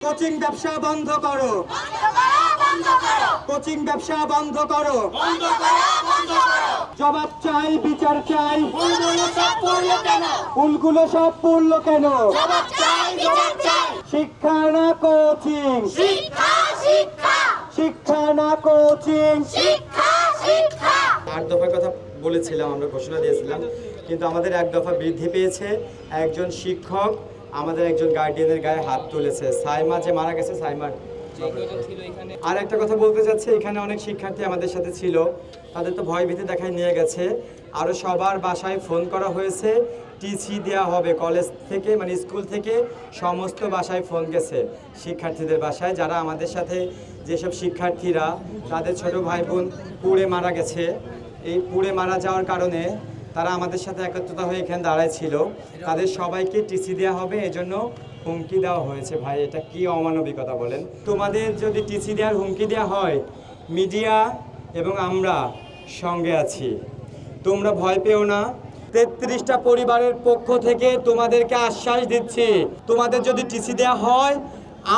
Coaching ব্যবসা বন্ধ করো। কোচিং ব্যবসা বন্ধ করো। জবাব চাই, বিচার চাই। উলগুলো সব পড়ল কেন? শিক্ষা না কোচিং শিক্ষা না কোচিং আট দফার কথা বলেছিলাম, আমরা ঘোষণা দিয়েছিলাম, কিন্তু আমাদের এক দফা বৃদ্ধি পেয়েছে। একজন শিক্ষক আমাদের একজন গার্ডিয়ানের গায়ে হাত তুলেছে। সাইমা যে মারা গেছে সাইমার আর একটা কথা বলতে চাচ্ছি এখানে অনেক শিক্ষার্থী আমাদের সাথে ছিল। তাদের তো ভয় ভীতি দেখায় নিয়ে গেছে। আরও সবার বাসায় ফোন করা হয়েছে টিসি দেওয়া হবে। কলেজ থেকে মানে স্কুল থেকে সমস্ত বাসায় ফোন গেছে শিক্ষার্থীদের বাসায়। যারা আমাদের সাথে যেসব শিক্ষার্থীরা তাদের ছোট ভাই বোন পুড়ে মারা গেছে। এই পুড়ে মারা যাওয়ার কারণে তারা আমাদের সাথে একত্রতা হয়ে এখানে দাঁড়ায় ছিল। তাদের সবাইকে টিসি দেওয়া হবে, এজন্য হুমকি দেওয়া হয়েছে। ভাই, এটা কি অমানবিকতা বলেন? তোমাদের যদি টিসি দেওয়ার হুমকি দেওয়া হয়, মিডিয়া এবং আমরা সঙ্গে আছি। তোমরা ভয় পেও না। তেত্রিশটা পরিবারের পক্ষ থেকে তোমাদেরকে আশ্বাস দিচ্ছি, তোমাদের যদি টিসি দেওয়া হয়,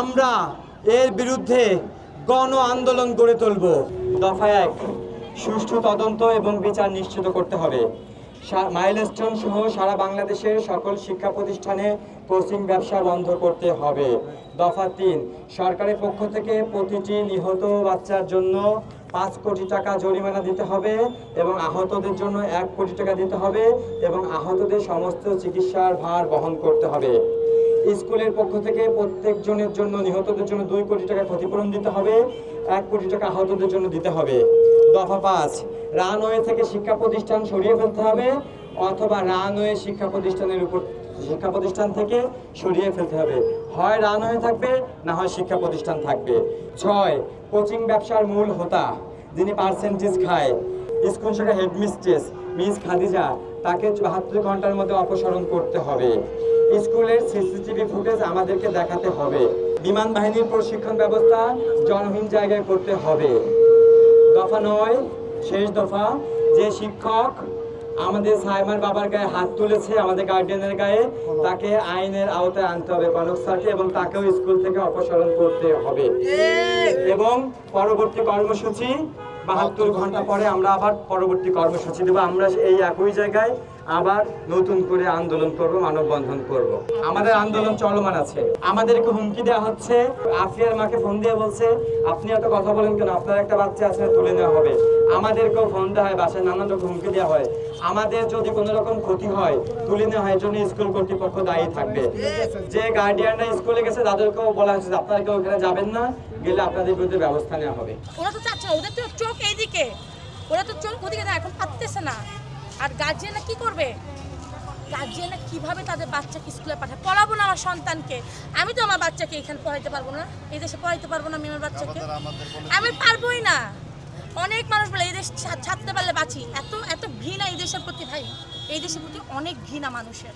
আমরা এর বিরুদ্ধে গণ আন্দোলন গড়ে তুলব। দফা এক, সুষ্ঠু তদন্ত এবং বিচার নিশ্চিত করতে হবে। মাইলস্টোন সহ সারা বাংলাদেশের সকল শিক্ষা প্রতিষ্ঠানে কোচিং ব্যবসা বন্ধ করতে হবে। দফা তিন, সরকারের পক্ষ থেকে প্রতিটি নিহত বাচ্চার জন্য পাঁচ কোটি টাকা জরিমানা দিতে হবে এবং আহতদের জন্য এক কোটি টাকা দিতে হবে এবং আহতদের সমস্ত চিকিৎসার ভার বহন করতে হবে। স্কুলের পক্ষ থেকে প্রত্যেকজনের জন্য, নিহতদের জন্য দুই কোটি টাকা ক্ষতিপূরণ দিতে হবে, এক কোটি টাকা আহতদের জন্য দিতে হবে। দফা পাঁচ, রানওয়ে থেকে শিক্ষা প্রতিষ্ঠান সরিয়ে ফেলতে হবে অথবা রানওয়ে শিক্ষা প্রতিষ্ঠানের উপর, শিক্ষা প্রতিষ্ঠান থেকে সরিয়ে ফেলতে হবে। হয় রানওয়ে থাকবে, না হয় শিক্ষা প্রতিষ্ঠান থাকবে। ছয়, কোচিং ব্যবসার মূল হোতা, যিনি পার্সেন্টেজ খায়। স্কুল শাখা হেডমিস্ট্রেস মিস খাদিজা, তাকে বাহাত্তর ঘণ্টার মধ্যে অপসারণ করতে হবে। স্কুলের সিসিটিভি ফুটেজ আমাদেরকে দেখাতে হবে। বিমান বাহিনীর প্রশিক্ষণ ব্যবস্থা জনহীন জায়গায় করতে হবে। দফা নয়, শেষ দফা। যে শিক্ষক আমাদের সাইমার বাবার গায়ে হাত তুলেছে, আমাদের গার্ডিয়ানের গায়ে, তাকে আইনের আওতায় আনতে হবে। কনক স্যারকে এবং তাকেও স্কুল থেকে অপসারণ করতে হবে। এবং পরবর্তী কর্মসূচি, বাহাত্তর ঘণ্টা পরে আমরা আবার পরবর্তী কর্মসূচি দেবো। আমরা এই একই জায়গায় আবার নতুন করে আন্দোলন করব, মানববন্ধন করব। আমাদের আন্দোলন চলমান আছে। আমাদেরকে হুমকি দেওয়া হচ্ছে। আফিয়ার মাকে ফোন দিয়ে বলছে, আপনি এত কথা বলেন কেন? আপনার একটা বাচ্চা আছে, তুলে নেওয়া হবে। আমাদেরকেও ফোন দেওয়া হয়, বাসায় নানান রকম হুমকি দেওয়া হয়। আমাদের যদি কোনো রকম ক্ষতি হয়, তুলে নেওয়া হয় জন্য স্কুল কর্তৃপক্ষ দায়ী থাকবে। যে গার্ডিয়ানরা স্কুলে গেছে, তাদেরকেও বলা হয়েছে আপনারা কেউ ওখানে যাবেন না, গেলে আপনাদের বিরুদ্ধে ব্যবস্থা নেওয়া হবে। ওরা তো চাচ্ছে, ওদের তো চোখ এইদিকে। ওরা তো চোখ ওদিকে এখন পারতেছে না। আর গার্জিয়ানরা কি করবে? গার্জিয়ানরা কীভাবে তাদের বাচ্চাকে স্কুলে পাঠায় পড়াবো না আমার সন্তানকে। আমি তো আমার বাচ্চাকে এখানে পড়াইতে পারব না। এই দেশে পড়াইতে পারব না আমি আমার বাচ্চাকে। আমি পারবোই না। অনেক মানুষ বলে এই দেশ ছাড়তে পারলে বাঁচি। এত এত ঘৃণা এই দেশের প্রতি ভাই। এই দেশের প্রতি অনেক ঘৃণা মানুষের।